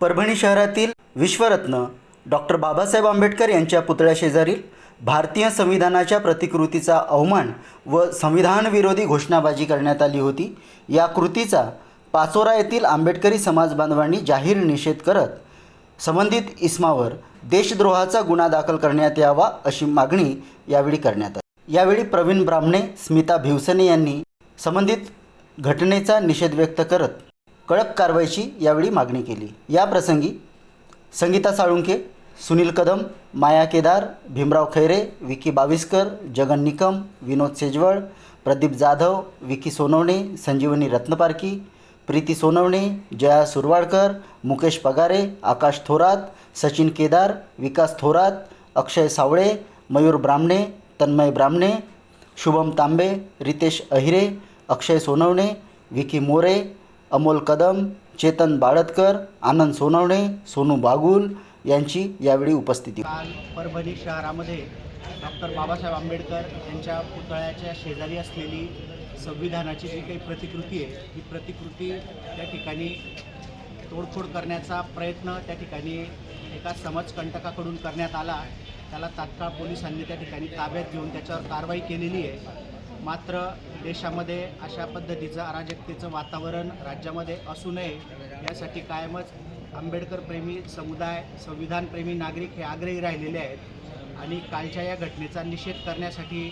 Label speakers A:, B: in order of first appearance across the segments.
A: परभणी शहरातील विश्वरत्न डॉक्टर बाबासाहेब आंबेडकर यांच्या पुतळ्याशेजारील भारतीय संविधानाच्या प्रतिकृतीचा अवमान व संविधानविरोधी घोषणाबाजी करण्यात आली होती. या कृतीचा पाचोरा येथील आंबेडकरी समाज बांधवांनी जाहीर निषेध करत संबंधित इस्मावर देशद्रोहाचा गुन्हा दाखल करण्यात यावा अशी मागणी यावेळी करण्यात आली. यावेळी प्रवीण ब्राह्मणे स्मिता भिवसने यांनी संबंधित घटनेचा निषेध व्यक्त करत कडक कारवाईची यावेळी मागणी केली. या प्रसंगी संगीता साळुंके सुनील कदम माया केदार भीमराव खैरे विकी बाविस्कर जगन निकम विनोद सेजवळ प्रदीप जाधव विकी सोनवणे संजीवनी रत्नपारकी प्रीती सोनवणे जया सुरवाडकर मुकेश पगारे आकाश थोरात सचिन केदार विकास थोरात अक्षय सावळे मयूर ब्राह्मणे तन्मय ब्राह्मणे शुभम तांबे रितेश अहिरे अक्षय सोनवणे विकी मोरे अमोल कदम चेतन बाळतकर आनंद सोनवणे सोनू बागुल यांची यावेळी उपस्थिती.
B: काल परभणी शहरामध्ये डॉक्टर बाबासाहेब आंबेडकर यांच्या पुतळ्याच्या शेजारी असलेली संविधानाची जी काही प्रतिकृती आहे ही प्रतिकृती त्या ठिकाणी तोडफोड करण्याचा प्रयत्न त्या ठिकाणी एका समाजकंटकाकडून करण्यात आला. त्याला तात्काळ पोलिसांनी त्या ठिकाणी ताब्यात घेऊन त्याच्यावर कारवाई केलेली आहे. मात्र देशामध्ये अशा पद्धतीचं अराजकतेचं वातावरण राज्यामध्ये असू नये यासाठी कायमच आंबेडकरप्रेमी समुदाय संविधानप्रेमी नागरिक हे आग्रही राहिलेले आहेत आणि कालच्या या घटनेचा निषेध करण्यासाठी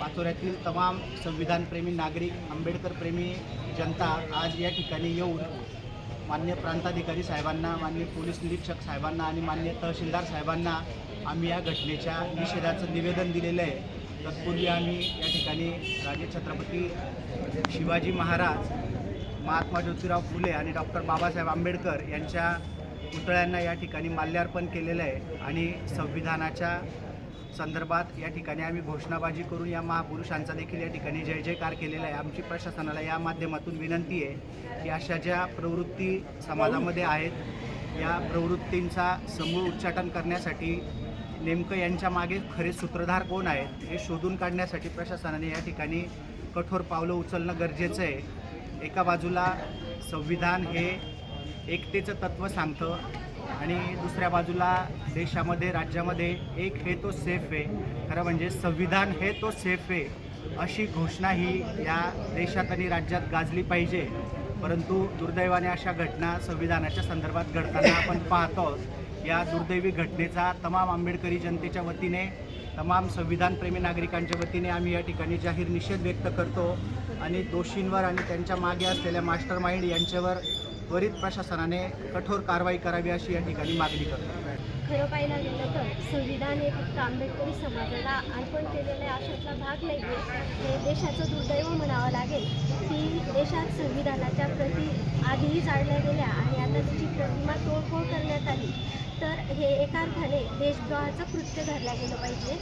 B: पाचोऱ्यातील तमाम संविधानप्रेमी नागरिक आंबेडकरप्रेमी जनता आज या ठिकाणी येऊन मान्य प्रांताधिकारी साहेबांना मान्य पोलीस निरीक्षक साहेबांना आणि मान्य तहसीलदार साहेबांना आम्ही या घटनेच्या निषेधाचं निवेदन दिलेलं आहे. तत्पूर्वी आम्ही या ठिकाणी राजे छत्रपती शिवाजी महाराज महात्मा ज्योतिराव फुले आणि डॉक्टर बाबासाहेब आंबेडकर यांच्या पुतळ्यांना या ठिकाणी माल्यार्पण केलेलं आहे आणि संविधानाच्या संदर्भात या ठिकाणी आम्ही घोषणाबाजी करून या महापुरुषांचा देखील या ठिकाणी जय जयकार केलेला आहे. आमची प्रशासनाला या माध्यमातून विनंती आहे की अशा ज्या प्रवृत्ती समाजामध्ये आहेत या प्रवृत्तींचा समूळ उच्चाटन करण्यासाठी नेमकं यांच्या मागे खरे सूत्रधार कोण आहेत हे शोधून काढण्यासाठी प्रशासनाने या ठिकाणी कठोर पावलं उचलणं गरजेचं आहे. एका बाजूला संविधान हे एकतेचं तत्त्व सांगतं आणि दुसऱ्या बाजूला देशामध्ये राज्यामध्ये एक हे तो सेफ आहे. खरं म्हणजे संविधान हे तो सेफ आहे अशी घोषणा ही या देशात आणि राज्यात गाजली पाहिजे. परंतु दुर्दैवाने अशा घटना संविधानाच्या संदर्भात घडताना आपण पाहतो. या दुर्दैवी घटनेचा तमाम आंबेडकरी जनतेच्या वतीने तमाम संविधानप्रेमी नागरिकांच्या वतीने आम्ही या ठिकाणी जाहीर निषेध व्यक्त करतो आणि दोषींवर आणि त्यांच्या मागे असलेल्या मास्टर माइंड यांच्यावर त्वरित प्रशासनाने कठोर कारवाई करावी अशी या ठिकाणी मागणी करतो.
C: खरं पाहायला गेलं तर संविधान हे फक्त आंबेडकरी समाजाला अर्पण केलेल्या आहे भाग नाही आहे हे देशाचं दुर्दैव म्हणावं लागेल की अशाच संविधानाच्या प्रती आधीही जाळल्या गेल्या आणि आता त्याची प्रतिमा तोडफोड करण्यात आली. तर हे एका अर्थाने देशद्रोहाचं कृत्य धरलं गेलं पाहिजे.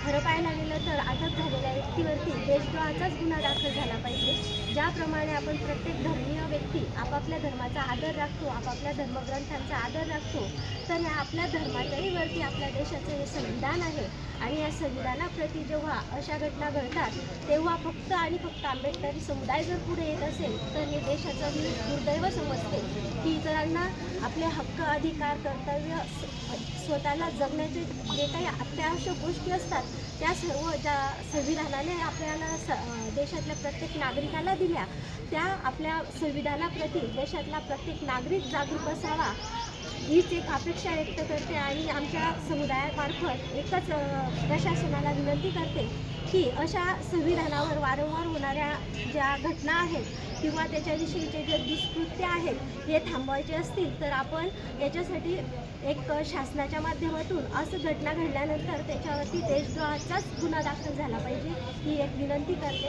C: खरं पाहायला गेलं तर अटक झालेल्या व्यक्तीवरती देशद्रोहाचाच गुन्हा दाखल झाला पाहिजे. ज्याप्रमाणे आपण प्रत्येक धर्मीय व्यक्ती आपापल्या धर्माचा आदर राखतो आपापल्या धर्मग्रंथांचा आदर राखतो तर या आपल्या धर्माच्याही वरती आपल्या देशाचं हे संविधान आहे. आणि या संविधानाप्रती जेव्हा अशा घटना घडतात तेव्हा फक्त आणि फक्त आंबेडकरी समुदाय जर पुढे येत असेल तर हे देशाचं मी दुर्दैव समजते. की इतरांना आपले हक्क अधिकार कर्तव्य स्वतःला जगण्याचे जे काही अत्यावश्यक गोष्टी असतात त्या सर्व ज्या संविधानाने आपल्याला स देशातल्या प्रत्येक नागरिकाला दिल्या त्या आपल्या संविधानाप्रती देशातला प्रत्येक नागरिक जागरूक असावा हीच एक अपेक्षा व्यक्त करते आणि आमच्या समुदायामार्फत एकच प्रशासनाला विनंती करते. की अशा संविधानावर वारंवार होणाऱ्या ज्या घटना आहेत किंवा त्याच्याविषयीचे जे दुष्कृत्य आहेत हे थांबवायचे असतील तर आपण याच्यासाठी एक शासनाच्या माध्यमातून असं घटना घडल्यानंतर त्याच्यावरती देशद्रोहाचाच गुन्हा दाखल झाला पाहिजे ही एक विनंती करते.